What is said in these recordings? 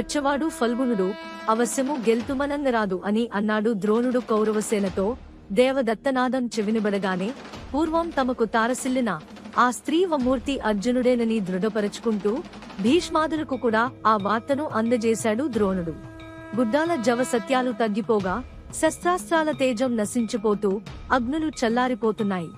వచ్చవాడు ఫల్గుణుడు అవశ్యము గెల్తుమనంగరాదు అని అన్నాడు ద్రోణుడు కౌరవసేనతో. దేవదత్తనాదం చెవినబడగానే పూర్వం తమకు తారసిల్లిన ఆ స్త్రీ వమూర్తి అర్జునుడేనని దృఢపరచుకుంటూ భీష్మాదులకు కూడా ఆ వార్తను అందజేశాడు ద్రోణుడు. గుడ్డాల జవ సత్యాలు తగ్గిపోగా శస్త్రాస్త్రాల తేజం నశించిపోతూ అగ్నులు చల్లారిపోతున్నాయి.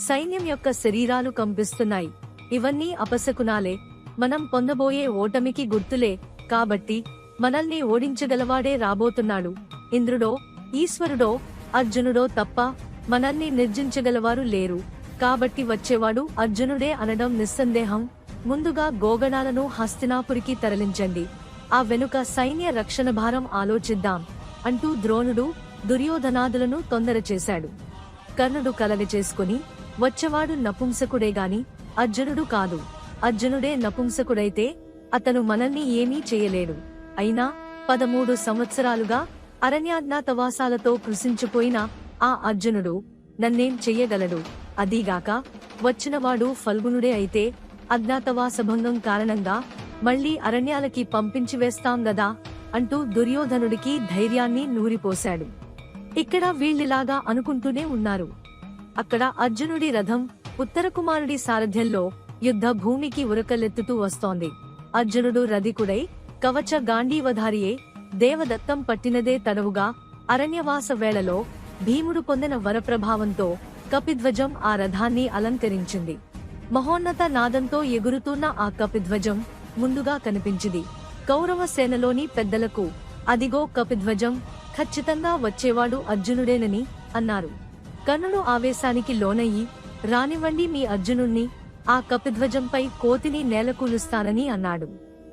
సైన్యం యొక్క శరీరాలు కంపిస్తున్నాయి. ఇవన్నీ అపశకునాలే. మనం పొందబోయే ఓటమికి గుర్తులే. కాబట్టి మనల్ని ఓడించగలవాడే రాబోతున్నాడు. ఇంద్రుడో ఈశ్వరుడో అర్జునుడో తప్ప మనల్ని నిర్జించగలవారు లేరు. కాబట్టి వచ్చేవాడు అర్జునుడే అనడం నిస్సందేహం. ముందుగా గోగణాలను హస్తినాపురికి తరలించండి. ఆ వెనుక సైన్య రక్షణ భారం ఆలోచిద్దాం. అంటూ ద్రోణుడు దుర్యోధనాదులను తొందర చేశాడు. కర్ణుడు కలగ చేసుకుని వచ్చేవాడు నపుంసకుడే గాని అర్జునుడు కాదు. అర్జునుడే నపుంసకుడైతే అతను మనల్ని ఏమీ చేయలేడు. అయినా పదమూడు సంవత్సరాలుగా అరణ్యాజ్ఞాతవాసాలతో కృషించిపోయిన ఆ అర్జునుడు నన్నేం చెయ్యగలడు. అదీగాక వచ్చినవాడు ఫల్గునుడే అయితే అజ్ఞాతవాసభంగం కారణంగా మళ్ళీ అరణ్యాలకి పంపించి వేస్తాం గదా అంటూ దుర్యోధనుడికి ధైర్యాన్ని నూరిపోశాడు. ఇక్కడ వీళ్ళిలాగా అనుకుంటూనే ఉన్నారు. అక్కడ అర్జునుడి రథం ఉత్తర కుమారుడి సారథ్యంలో యుద్ధ భూమికి ఉరకలెత్తుతూ వస్తోంది. అర్జునుడు రధికుడై కవచ గాంధీవధారియే దేవదత్తం పట్టినదే తడవుగా అరణ్యవాస వేళలో భీముడు పొందిన వరప్రభావంతో కపిధ్వజం ఆ రథాన్ని అలంకరించింది. మహోన్నత నాదంతో ఎగురుతున్న ఆ కపిధ్వజం ముందుగా కనిపించింది. కౌరవ సేనలోని పెద్దలకు అదిగో కపిధ్వజం ఖచ్చితంగా వచ్చేవాడు అర్జునుడేనని అన్నారు. కర్ణుడు ఆవేశానికి లోనయ్యి రానివ్వండి మీ అర్జునుణ్ణి ఆ కపిధ్వజంపై కోతిని నేలకూలుస్తానని అన్నాడు.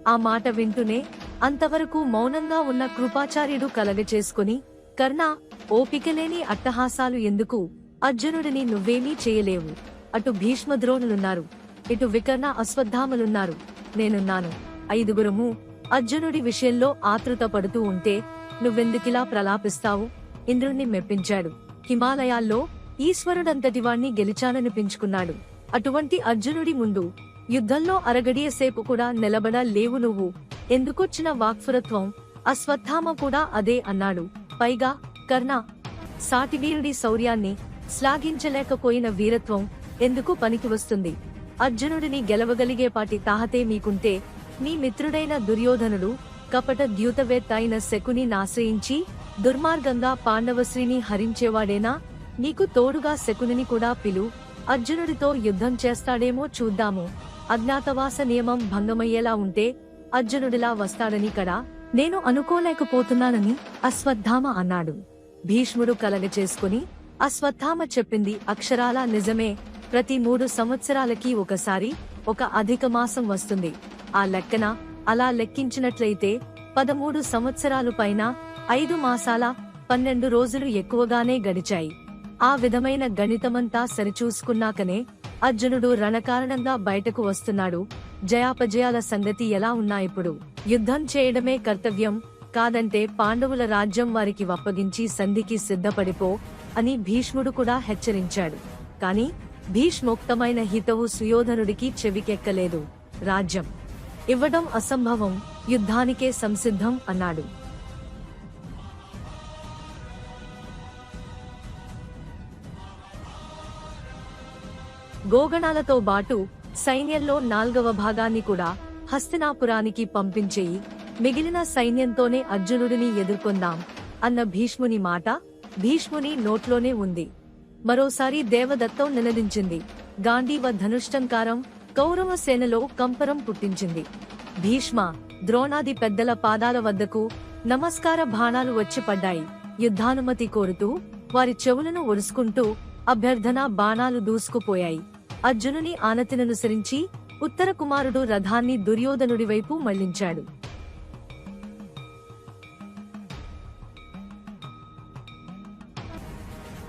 ఆ మాట వింటూనే అంతవరకు మౌనంగా ఉన్న కృపాచార్యుడు కలగచేసుకుని కర్ణ ఓపికలేని అట్టహాసాలు ఎందుకు? అర్జునుడిని నువ్వేమీ చేయలేవు. అటు భీష్మద్రోణులున్నారు ఇటు వికర్ణ అశ్వత్థామలున్నారు. నేనున్నాను. ఐదుగురము అర్జునుడి విషయంలో ఆతృత పడుతూ ఉంటే నువ్వెందుకిలా ప్రలాపిస్తావు? ఇంద్రుణ్ణి మెప్పించాడు. హిమాలయాల్లో ఈశ్వరుడంతటివాణ్ణి గెలిచాననిపించుకున్నాడు. అటువంటి అర్జునుడి ముందు యుద్ధంలో అరగడియ సేపు కూడా నిలబడ లేవు నువ్వు. ఎందుకొచ్చిన వాక్ఫురత్వం? అశ్వత్థామ కూడా అదే అన్నాడు. పైగా కర్ణ సాటివీరుడి శౌర్యాన్ని శ్లాఘించలేకపోయిన వీరత్వం ఎందుకు పనికి వస్తుంది? అర్జునుడిని గెలవగలిగేపాటి తాహతే మీకుంటే మీ మిత్రుడైన దుర్యోధనుడు కపట ద్యూతవేత్త అయిన శకుని నాశ్రయించి దుర్మార్గంగా పాండవశ్రీని హరించేవాడేనా? నీకు తోడుగా శకునిని కూడా పిలు. అర్జునుడితో యుద్ధం చేస్తాడేమో చూద్దాము. అజ్ఞాతవాస నియమం భంగమయ్యేలా ఉంటే అర్జునుడిలా వస్తాడని కదా. నేను అనుకోలేకపోతున్నానని అశ్వత్థామ అన్నాడు. భీష్ముడు కలగ చేసుకుని అశ్వత్థామ చెప్పింది అక్షరాలా నిజమే. ప్రతి మూడు సంవత్సరాలకి ఒకసారి ఒక అధిక మాసం వస్తుంది. ఆ లెక్కన అలా లెక్కించినట్లయితే పదమూడు సంవత్సరాలు పైన ఐదు మాసాల పన్నెండు రోజులు ఎక్కువగానే గడిచాయి. ఆ విధమైన గణితమంతా సరిచూసుకున్నాకనే అర్జునుడు రణకారణంగా బయటకు వస్తున్నాడు. జయాపజయాల సంగతి ఎలా ఉన్నా ఇప్పుడు? యుద్ధం చేయడమే కర్తవ్యం. కాదంటే పాండవుల రాజ్యం వారికి వప్పగించి సంధికి సిద్ధపడిపో అని భీష్ముడు కూడా హెచ్చరించాడు. కాని భీష్మోక్తమైన హితవు సుయోధనుడికి చెవికెక్కలేదు. రాజ్యం. ఇవ్వడం అసంభవం. యుద్ధానికే సంసిద్ధం అన్నాడు. గోగణాలతో బాటు సైన్యంలో నాల్గవ భాగాన్ని కూడా హస్తినాపురానికి పంపించేయి. మిగిలిన సైన్యంతోనే అర్జునుడిని ఎదుర్కొందాం అన్న భీష్ముని మాట భీష్ముని నోట్లోనే ఉంది. మరోసారి దేవదత్తం నినదించింది. గాంధీవ ధనుష్టంకారం కౌరవ సేనలో కంపరం పుట్టించింది. భీష్మ ద్రోణాది పెద్దల పాదాల వద్దకు నమస్కార బాణాలు వచ్చి పడ్డాయి. యుద్ధానుమతి కోరుతూ వారి చెవులను ఒరుసుకుంటూ అభ్యర్థన బాణాలు దూసుకుపోయాయి. అర్జునుని ఆనతిననుసరించి ఉత్తర కుమారుడు రథాన్ని దుర్యోధనుడి వైపు మళ్ళించాడు.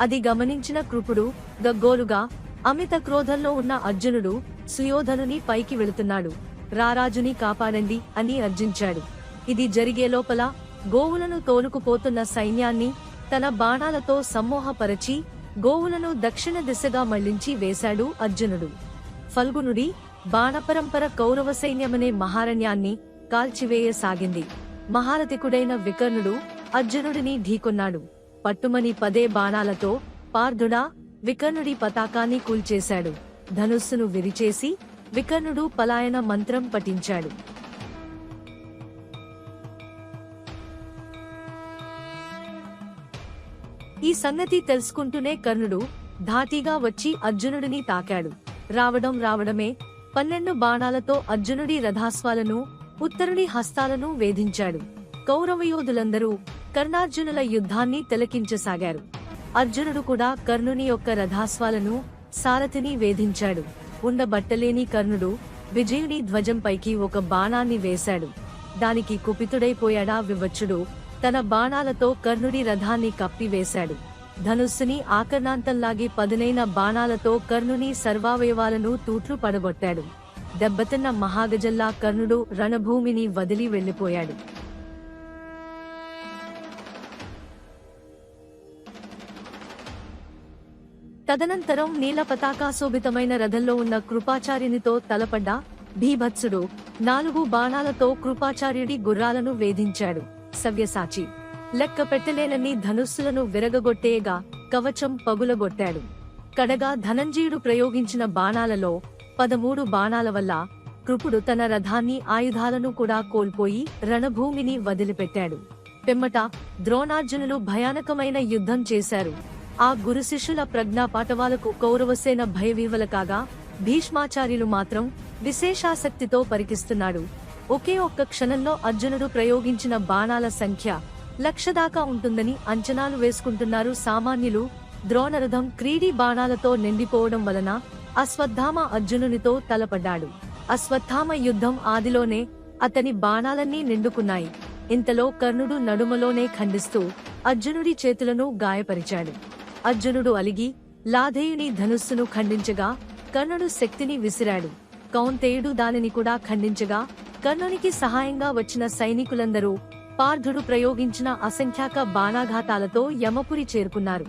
అది గమనించిన కృపుడు గగ్గోలుగా అమిత క్రోధంలో ఉన్న అర్జునుడు సుయోధనుని పైకి వెళుతున్నాడు. రారాజుని కాపాడండి అని అర్జించాడు. ఇది జరిగే లోపల గోవులను తోలుకుపోతున్న సైన్యాన్ని తన బాణాలతో సమ్మోహపరచి గోవులను దక్షిణ దిశగా మళ్ళించి వేశాడు అర్జునుడు. ఫల్గునుడి బాణపరంపర కౌరవ సైన్యమనే మహారణ్యాన్ని కాల్చివేయసాగింది. మహారథికుడైన వికర్ణుడు అర్జునుడిని ఢీకొన్నాడు. పట్టుమని పదే బాణాలతో పార్థుడా వికర్ణుడి పతాకాన్ని కూల్చేశాడు. ధనుస్సును విరిచేసి వికర్ణుడు పలాయన మంత్రం పఠించాడు. ఈ సంగతి తెలుసుకుంటూనే కర్ణుడు ధాటిగా వచ్చి అర్జునుడిని తాకాడు. రావడం రావడమే పన్నెండు బాణాలతో అర్జునుడి రథాస్వాలను ఉత్తరుడి హస్తాలను వేధించాడు. కౌరవయోధులందరూ కర్ణార్జునుల యుద్ధాన్ని తిలకించసాగారు. అర్జునుడు కూడా కర్ణుని యొక్క రథాస్వాలను సారథిని వేధించాడు. ఉండబట్టలేని కర్ణుడు విజయుని ధ్వజంపైకి ఒక బాణాన్ని వేశాడు. దానికి కుపితుడైపోయాడా వివచ్చుడు తన బాణాలతో కర్ణుడి రథాన్ని కప్పివేశాడు. ధనుస్సుని ఆకర్ణాంతంలాగి పదునైన బాణాలతో కర్ణుని సర్వావయవాలను తూట్లు పడగొట్టాడు. దెబ్బతిన్న మహాగజల్లా కర్ణుడు రణభూమిని వదిలి వెళ్ళిపోయాడు తదనంతరం నీల పతాకాశోభితమైన రథంలో ఉన్న కృపాచార్యునితో తలపడ్డ భీభత్సుడు నాలుగు బాణాలతో కృపాచార్యుడి గుర్రాలను వేధించాడు. సవ్యసాచి. లెక్క పెట్టలేనన్ని ధనుస్సులను విరగగొట్టేయగా కవచం పగులగొట్టాడు. కడగా ధనంజయుడు ప్రయోగించిన బాణాలలో పదమూడు బాణాల వల్ల కృపుడు తన రథాన్ని ఆయుధాలను కూడా కోల్పోయి రణభూమిని వదిలిపెట్టాడు. పిమ్మట ద్రోణార్జునులు భయానకమైన యుద్ధం చేశారు. ఆ గురు శిష్యుల ప్రజ్ఞా కౌరవసేన భయవీవల కాగా భీష్మాచార్యులు మాత్రం విశేషాసక్తితో పరికిస్తున్నాడు. ఒకే ఒక్క క్షణంలో అర్జునుడు ప్రయోగించిన బాణాల సంఖ్య లక్ష దాకా ఉంటుందని అంచనాలు వేసుకుంటున్నారు సామాన్యులు. ద్రోణరథం క్రీడీ బాణాలతో నిండిపోవడం వలన అశ్వత్థామ అర్జునునితో తలపడ్డాడు. అశ్వత్థామ యుద్ధం ఆదిలోనే అతని బాణాలన్నీ నిండుకున్నాయి. ఇంతలో కర్ణుడు నడుమలోనే ఖండిస్తూ అర్జునుడి చేతులను గాయపరిచాడు. అర్జునుడు అలిగి లాధేయుని ధనుస్సును ఖండించగా కర్ణుడు శక్తిని విసిరాడు. కౌంతేయుడు దానిని కూడా ఖండించగా కర్ణునికి సహాయంగా వచ్చిన సైనికులందరూ పార్థుడు ప్రయోగించిన అసంఖ్యాక బాణాఘాతాలతో యమపురి చేరుకున్నారు.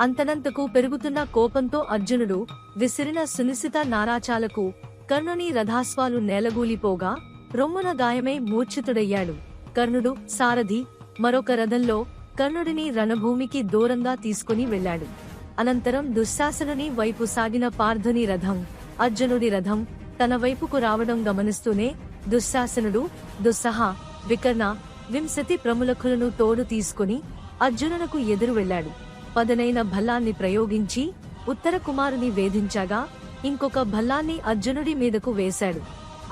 అంతనంతకు పెరుగుతున్న కోపంతో అర్జునుడు విసిరిన సునిశిత నారాచాలకు కర్ణుని రథాస్వాలు నేలగూలిపోగా రొమ్మున గాయమై మూర్ఛితుడయ్యాడు. కర్ణుడు సారథి మరొక రథంలో కర్ణుడిని రణభూమికి దూరంగా తీసుకుని వెళ్ళాడు. అనంతరం దుశ్శాసనుని వైపు సాగిన పార్థుని రథం అర్జునుడి రథం తన వైపుకు రావడం గమనిస్తూనే దుశ్శాసనుడు దుస్సహ వికర్ణ వింశతి ప్రముఖులను తోడు తీసుకుని అర్జునునకు ఎదురు వెళ్ళాడు. పదనైన భల్లాన్ని ప్రయోగించి ఉత్తర కుమారుని వేధించగా ఇంకొక భల్లాన్ని అర్జునుడి మీదకు వేశాడు.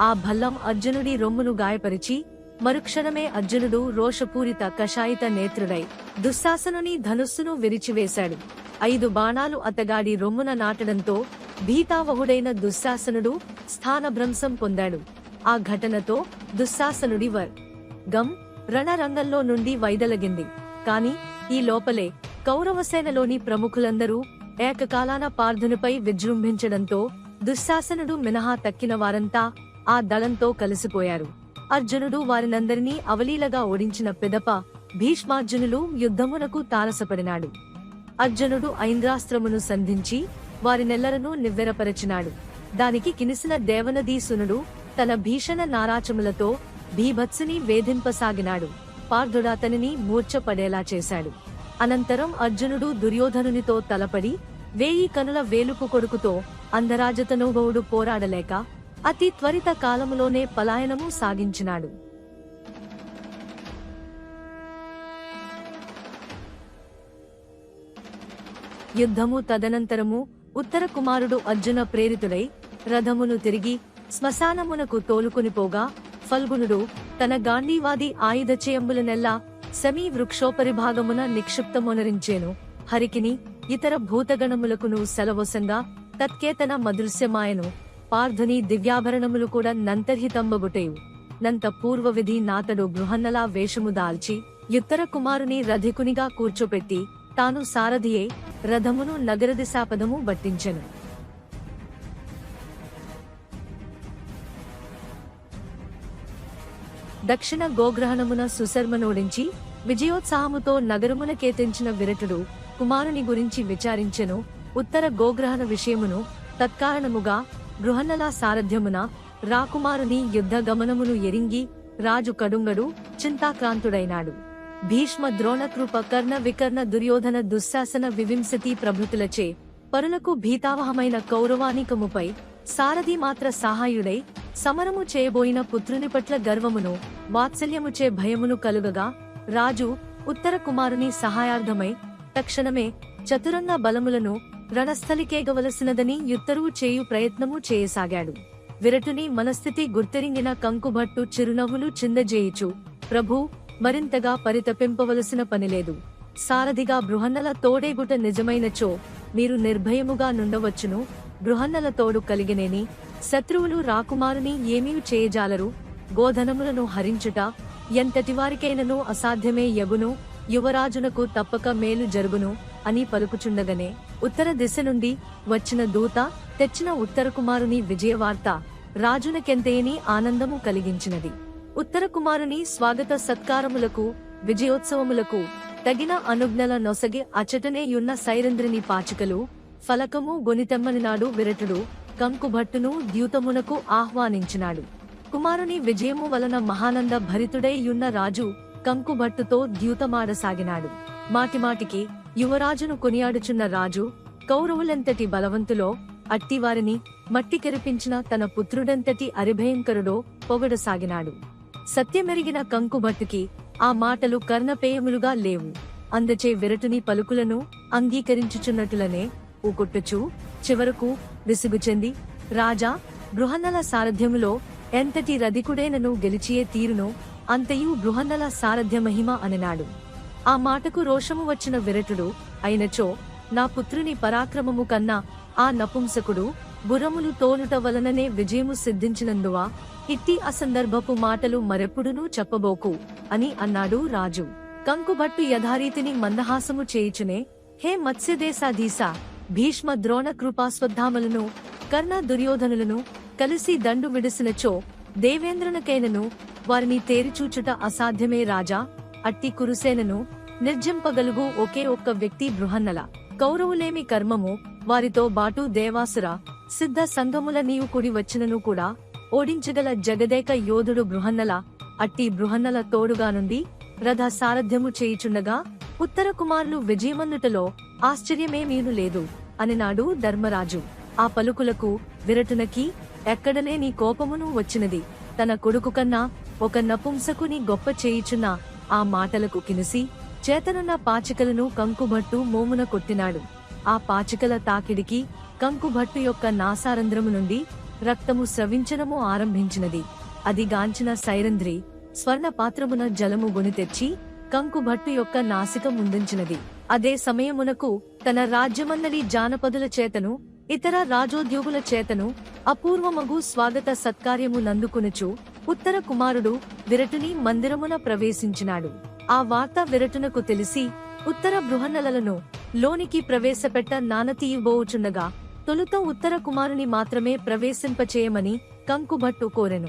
ఆ భల్లం అర్జునుడి రొమ్మును గాయపరిచి మరుక్షణమే అర్జునుడు రోషపూరిత కషాయిత నేత్రుడై దుశ్శాసనుని ధనుస్సును విరిచివేశాడు. ఐదు బాణాలు అతగాడి రొమ్మున నాటడంతో భీతావహుడైన దుశ్శాసనుడు స్థానభ్రంశం పొందాడు. ఆ ఘటనతో దుశ్శాసనుడి వర్ గం రణరంగంలో నుండి వైదొలగింది. కాని ఈ లోపలే కౌరవసేనలోని ప్రముఖులందరూ ఏకకాలాన పార్థునిపై విజృంభించడంతో దుశ్శాసనుడు మినహా తక్కిన వారంతా ఆ దళంతో కలిసిపోయారు. అర్జునుడు వారినందరినీ అవలీలగా ఓడించిన పెదప భీష్మార్జునులు యుద్ధమునకు తారసపడినాడు. అర్జునుడు ఐంద్రాస్త్రమును సంధించి వారినెల్లరనూ నివ్వెరపరచినాడు. దానికి కినిసిన దేవనదీసునుడు తన భీషణ నారాచములతో భీభత్సుని వేధింపసాగినాడు. పార్థుడాతనిని మూర్చపడేలా చేశాడు. అనంతరం అర్జునుడు దుర్యోధనునితో తలపడి వేయి కనుల వేలుపు కొడుకుతో అందరాజతనుభవుడు పోరాడలేక అతి త్వరిత కాలములోనే పలాయనము సాగించినాడు. యుద్ధము తదనంతరము ఉత్తర కుమారుడు అర్జున ప్రేరితుడై రథమును తిరిగి శ్మశానమునకు తోలుకొనిపోగా ఫల్గునుడు తన గాంధీవాది ఆయుధచేయంబులనెల్లా సమీ వృక్షోపరిభాగమున నిక్షిప్తమునరించేను. హరికిని ఇతర భూతగణములకును సెలవసంగా తత్కేతన మదృశ్యమాయను పార్థుని దివ్యాభరణములు కూడా నంతర్హితంబగుటేవు నంత పూర్వ విధి నాతడు గృహన్నలా వేషము దాల్చి యుత్తర కుమారుని రధికునిగా కూర్చోపెట్టి తాను సారథియే రథమును నగరదిశాపదము బట్టించెను. దక్షిణ గోగ్రహణమున సుశర్మనోడించి విజయోత్సాహముతో నగరమున కేతించిన విరటుడు కుమారుని గురించి విచారించెను. ఉత్తర గోగ్రహణ విషయమును తత్కారణముగా బృహన్నల సారథ్యమున రాకుమారుని యుద్ధ గమనమును ఎరింగి రాజు కడుంగడు చింతాక్రాంతుడైనాడు. భీష్మ ద్రోణకృప కర్ణ వికర్ణ దుర్యోధన దుశ్శాసన వివింశతి ప్రభుతులచే పరులకు భీతావహమైన కౌరవానికముపై సారథి మాత్ర సహాయుడై సమరము చేయబోయిన పుత్రుని పట్ల గర్వమును వాత్సల్యముచే భయమును కలుగగా రాజు ఉత్తర కుమారుని సహాయార్థమై తక్షణమే చతురంగ బలములను రణస్థలికేగవలసినదని యుత్తరువు చేయు ప్రయత్నము చేయసాగాడు. విరటుని మనస్థితి గుర్తెరింగిన కంకుభట్టు చిరునవ్వులు చిందజేయుచు ప్రభు మరింతగా పరితపింపవలసిన పనిలేదు. సారథిగా బృహన్నల తోడేగుట నిజమైనచో మీరు నిర్భయముగా నుండవచ్చును. బృహన్నల తోడు కలిగినేని శత్రువులు రాకుమారుని ఏమీ చేయజాలరు. గోధనములను హరించుట ఎంతటివారికైనను అసాధ్యమే యగును. యువరాజునకు తప్పక మేలు జరుగును అని పలుకుచుండగనే ఉత్తర దిశ నుండి వచ్చిన దూత తెచ్చిన ఉత్తర కుమారుని విజయవార్త రాజునకెంతేని ఆనందము కలిగించినది. ఉత్తర కుమారుని స్వాగత సత్కారములకు విజయోత్సవములకు తగిన అనుజ్ఞల నొసగి అచటనేయున్న సైరంద్రిని పాచికలు ఫలకము గొనితెమ్మని నాడు విరటుడు కంకుభట్టును ద్యూతమునకు ఆహ్వానించినాడు. కుమారుని విజయము వలన మహానంద భరితుడై యున్న రాజు కంకుభట్టుతో ద్యూతమాడసాగినాడు. మాటిమాటికి యువరాజును కొనియాడుచున్న రాజు కౌరవులెంతటి బలవంతులో అట్టివారిని మట్టి కెరిపించిన తన పుత్రుడెంతటి అరిభయంకరుడో పొగడసాగినాడు. సత్యమెరిగిన కంకుభట్టుకి ఆ మాటలు కర్ణపేయములుగా లేవు. అందచే విరటుని పలుకులను అంగీకరించుచున్నట్లనే ఊకొట్టుచు చివరకు విసుగు చెంది రాజా బృహన్నల సారథ్యములో ఎంతటి రధికుడేనను గెలిచియే తీరునో అంతయు బృహన్నల సారథ్య మహిమ అనినాడు. ఆ మాటకు రోషము వచ్చిన విరటుడు అయినచో నా పుత్రుని పరాక్రమము కన్నా ఆ నపుంసకుడు బురములు తోలుట వలననే విజయము సిద్ధించినందువా? ఇట్టి అసందర్భపు మాటలు మరెప్పుడునూ చెప్పబోకు అని అన్నాడు రాజు. కంకుభట్టు యథారీతిని మందహాసము చేయుచునే హే మత్స్యదేశాధీశ భీష్మ ద్రోణ కృపాస్వద్ధాములను కర్ణ దుర్యోధనులను కలిసి దండు విడిసినచో దేవేంద్రునకైనను వారిని తేరిచూచుట అసాధ్యమే రాజా. అట్టి కురుసేనను నిర్జింపగలుగు ఒకే ఒక్క వ్యక్తి బృహన్నల. కౌరవులేమి కర్మము వారితో బాటు దేవాసుర సిద్ధ సంఘముల నీవు కుడి వచ్చినను కూడా ఓడించగల జగదేక యోధుడు బృహన్నల. అట్టి బృహన్నల తోడుగా నుండి రథ సారథ్యము చేయుచుండగా ఉత్తర కుమారులు విజయమందుటలో ఆశ్చర్యమేమీను లేదు అనినాడు ధర్మరాజు. ఆ పలుకులకు విరటునకి ఎక్కడలేని కోపమును వచ్చినది. తన కొడుకు కన్నా ఒక నపుంసకుని గొప్ప చేయుచున్న ఆ మాటలకు కినిసి చేతనున్న పాచికలను కంకుభట్టు మోమున కొట్టినాడు. ఆ పాచికల తాకిడికి కంకుభట్టు యొక్క నాసారంధ్రము నుండి రక్తము స్రవించడము ఆరంభించినది. అది గాంచిన సైరంధ్రి స్వర్ణ పాత్రమున జలము గొని తెచ్చి కంకుభట్టు యొక్క నాసిక ముందుంచినది. అదే సమయమునకు తన రాజ్యమందలి జానపదుల చేతను ఇతర రాజోద్యోగుల చేతను అపూర్వమగు స్వాగత సత్కార్యము నందుకునుచు ఉత్తర కుమారుడు విరటుని మందిరమున ప్రవేశించినాడు. ఆ వార్త విరటునకు తెలిసి ఉత్తర బృహన్నలను లోనికి ప్రవేశపెట్ట నానతీయబోవుచుండగా తొలుత ఉత్తర కుమారుని మాత్రమే ప్రవేశింపచేయమని కంకుభట్టు కోరెను.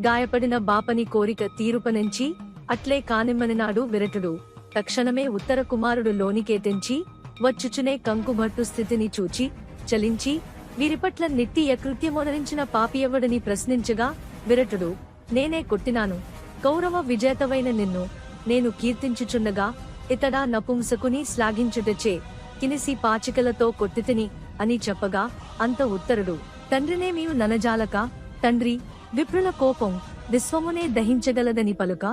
గాయపడిన బాపని కోరిక తీరుపనించి అట్లే కానిమ్మనినాడు విరటుడు. తక్షణమే ఉత్తర కుమారుడు లోనికేతించి వచ్చుచునే కంకుభట్టు స్థితిని చూచి చలించి వీరిపట్ల నిట్టి యకృత్యమోనరించిన పాపియవ్వడిని ప్రశ్నించగా విరటుడు నేనే కొట్టినాను. కౌరవ విజేతవైన నిన్ను నేను కీర్తించుచుండగా ఇతడా నపుంసకుని శ్లాఘించుటచే కినిసి పాచికలతో కొట్టితిని అని చెప్పగా అంత ఉత్తరుడు. తండ్రినేమీయు ననజాలక తండ్రి విప్రుల కోపం విశ్వమునే దహించగలదని పలుక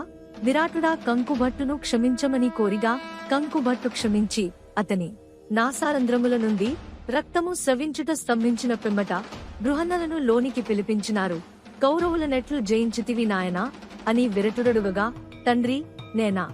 విరాటుడా కంకుభట్టును క్షమించమని కోరిగా కంకుభట్టు క్షమించి అతని నాసారంధ్రముల నుండి రక్తము స్రవించుట స్తంభించిన పిమ్మట బృహన్నలను లోనికి పిలిపించినారు. కౌరవుల నెట్లు జయించితివి నాయనా అని విరటుడడుగగా తండ్రి నేనా?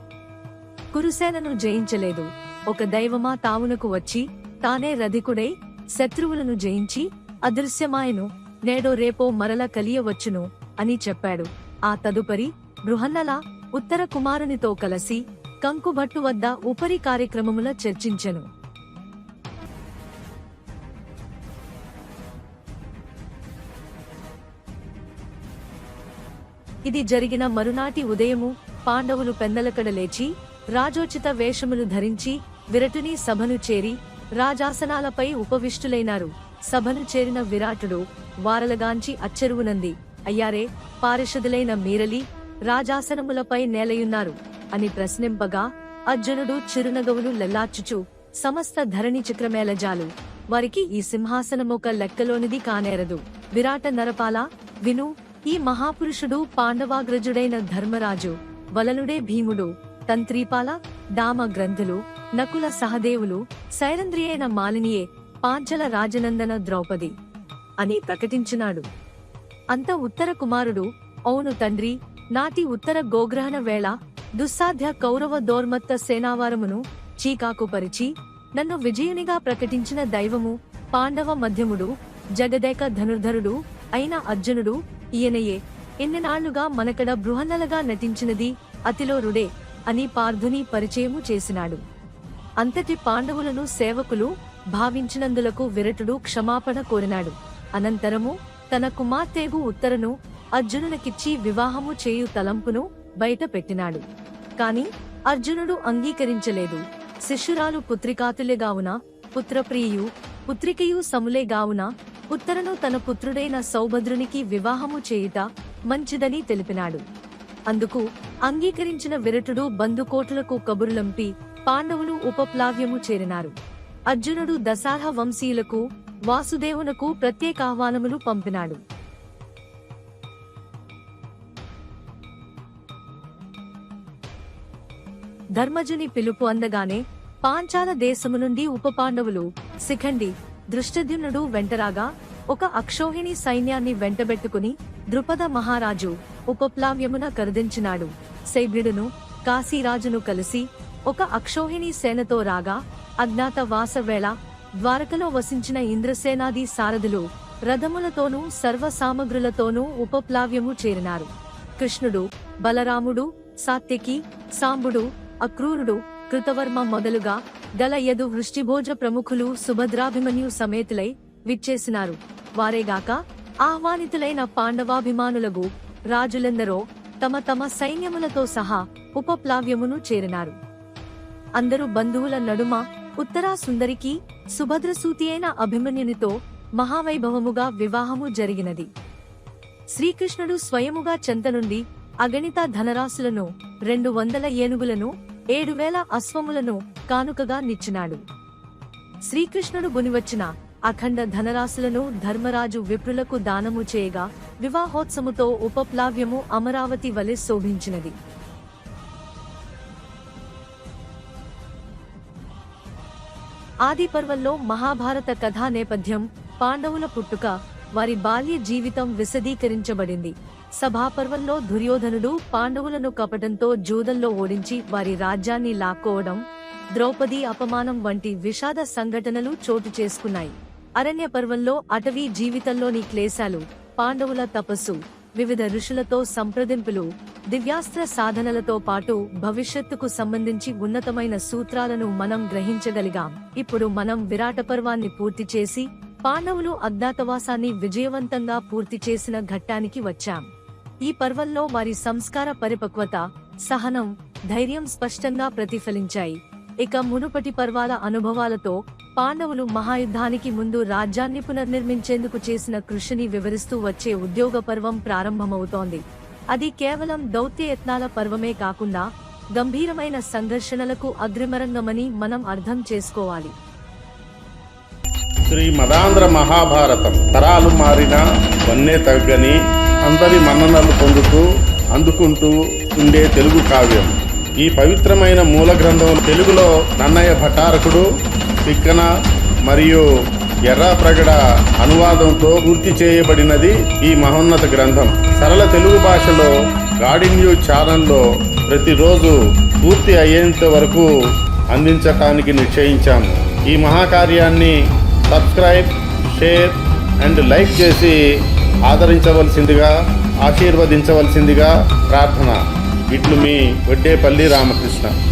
కురుసేనను జయించలేదు. ఒక దైవమా తావునకు వచ్చి తానే రధికుడై శత్రువులను జయించి అదృశ్యమాయను. నేడో రేపో మరల కలియవచ్చును అని చెప్పాడు. ఆ తదుపరి బృహన్నల ఉత్తర కుమారునితో కలిసి కంకుభట్టు వద్ద ఉపరి కార్యక్రమముల చర్చించెను. ఇది జరిగిన మరునాటి ఉదయము పాండవులు పెందలకడ లేచి రాజోచిత వేషములు ధరించి విరటుని సభను చేరి రాజాసనాలపై ఉపవిష్టులైనారు. సభను చేరిన విరాటుడు వారలగాంచి అచ్చెరువునంది. అయ్యారే పారిషదులైన మీరలి రాజాసనములపై నేలయున్నారు అని ప్రశ్నింపగా అర్జునుడు చిరునగవులు లెల్లార్చుచు సమస్త ధరణి చిత్రమేళజాలు వారికి ఈ సింహాసనమొక లెక్కలోనిది కానేరదు. విరాట నరపాల విను ఈ మహాపురుషుడు పాండవాగ్రజుడైన ధర్మరాజు వలలుడే భీముడు తంత్రీపాల దామ గ్రంథులు నకుల సహదేవులు సైరంద్రి అయిన మాలినియే పాంచల రాజనందన ద్రౌపది అని ప్రకటించినాడు. అంత ఉత్తర కుమారుడు అవును తండ్రి నాటి ఉత్తర గోగ్రహణ వేళ దుస్సాధ్య కౌరవ దోర్మత్త సేనావారమును చీకాకు పరిచి నన్ను విజయునిగా ప్రకటించిన దైవము పాండవ మధ్యముడు జగదేక ధనుర్ధరుడు అయిన అర్జునుడు ఈయనయే. ఎన్నెనాళ్ళుగా మనకడ బృహన్నలగా నటించినది అతిలోరుడే అని పార్థుని పరిచయము చేసినాడు. అంతటి పాండవులను సేవకులు భావించినందులకు విరటుడు క్షమాపణ కోరినాడు. అనంతరము తన కుమార్తెగు ఉత్తరను అర్జునునికిచ్చి వివాహము చేయు తలంపును బయట పెట్టినాడు. కాని అర్జునుడు అంగీకరించలేదు. శిష్యురాలు పుత్రికాతులేగావున పుత్రప్రియు పుత్రికయు సములేగావున పుత్రను తన పుత్రుడైన సౌభద్రునికి వివాహము చేయుట మంచిదని తెలిపినాడు. అందుకు అంగీకరించిన విరటుడు బంధుకోటులకు కబురులంపి పాండవులు ఉపప్లావ్యము చేరినారు. అర్జునుడు దశార్హ వంశీయులకు వాసుదేవునకు ప్రత్యేకాహ్వానములు పంపినాడు. ధర్మజుని పిలుపు అందగానే పాంచాల దేశము నుండి ఉప పాండవులు శిఖండి దృష్టద్యునుడు వెంటరాగా ఒక అక్షోహిణి సైన్యాన్ని వెంటబెట్టుకుని ద్రుపద మహారాజు ఉపప్లావ్యమున కరుదించినాడు. శైభ్యుడును కాశీరాజును కలిసి ఒక అక్షోహిణి సేనతో రాగా అజ్ఞాత వాసవేళ ద్వారకలో వసించిన ఇంద్రసేనాది సారథులు రథములతోనూ సర్వ సామగ్రులతోనూ ఉపప్లావ్యము చేరినారు. కృష్ణుడు బలరాముడు సాత్యకి సాంబుడు అక్రూరుడు కృతవర్మ మొదలుగా గల యదు వృష్టిభోజ ప్రముఖులు సుభద్రాభిమన్యు సమేతులై విచ్చేసినారు. వారేగాక ఆహ్వానితులైన పాండవాభిమానులకు రాజులెందరో తమ తమ సైన్యములతో సహా ఉపప్లావ్యమును చేరినారు. అందరూ బంధువుల నడుమ ఉత్తరా సుందరికి సుభద్రసూతి అయిన అభిమన్యునితో మహావైభవముగా వివాహము జరిగినది. శ్రీకృష్ణుడు స్వయముగా చెంత నుండి అగణిత ధనరాశులను రెండు వందల ఏనుగులను ఏడు వేల అశ్వములను కానుకగా నిచ్చినాడు. శ్రీకృష్ణుడు గునివచ్చిన అఖండ ధనరాశులను ధర్మరాజు విప్రులకు దానము చేయగా వివాహోత్సముతో ఉపప్లావ్యము అమరావతి వలె శోభించినది. ఆదిపర్వంలో మహాభారత కథా నేపథ్యం పాండవుల పుట్టుక వారి బాల్య జీవితం విశదీకరించబడింది. సభాపర్వంలో దుర్యోధనుడు పాండవులను కపటంతో జూదంలో ఓడించి వారి రాజ్యాన్ని లాక్కోవడం ద్రౌపది అపమానం వంటి విషాద సంఘటనలు చోటు చేసుకున్నాయి. అరణ్య పర్వంలో అటవీ జీవితంలోని క్లేశాలు పాండవుల తపస్సు వివిధ ఋషులతో సంప్రదింపులు దివ్యాస్త్ర సాధనలతో పాటు భవిష్యత్తుకు సంబంధించి ఉన్నతమైన సూత్రాలను మనం గ్రహించగలిగాం. ఇప్పుడు మనం విరాట పర్వాన్ని పూర్తి చేసి పాండవులు అజ్ఞాతవాసాన్ని విజయవంతంగా పూర్తి చేసిన ఘట్టానికి వచ్చాం. ఈ పర్వంలో వారి సంస్కార పరిపక్వత సహనం ధైర్యం స్పష్టంగా ప్రతిఫలించాయి. ఇక మునుపటి పర్వాల అనుభవాలతో పాండవులు మహాయుద్ధానికి ముందు రాజ్యాన్ని పునర్నిర్మించేందుకు చేసిన కృషిని వివరిస్తూ వచ్చే ఉద్యోగ పర్వం ప్రారంభమవుతోంది. అది కేవలం దౌత్యయత్నాల పర్వమే కాకుండా గంభీరమైన సంఘర్షణలకు అగ్రిమరంగమని మనం అర్థం చేసుకోవాలి. శ్రీ మదాంధ్ర మహాభారతం తరాలు మారిన వన్నే తగ్గని అందరి మన్ననలు పొందుతూ అందుకుంటూ ఉండే తెలుగు కావ్యం. ఈ పవిత్రమైన మూల గ్రంథం తెలుగులో నన్నయ్య భటారకుడు తిక్కన మరియు ఎర్రాప్రగడ అనువాదంతో పూర్తి చేయబడినది ఈ మహోన్నత గ్రంథం. సరళ తెలుగు భాషలో గాడి న్యూస్ ఛానల్లో ప్రతిరోజు పూర్తి అయ్యేంత వరకు అందించటానికి నిశ్చయించాము ఈ మహాకార్యాన్ని సబ్స్క్రైబ్ షేర్ అండ్ లైక్ చేసి ఆదరించవలసిందిగా ఆశీర్వదించవలసిందిగా ప్రార్థన. ఇట్లు మీ వడ్డేపల్లి రామకృష్ణ.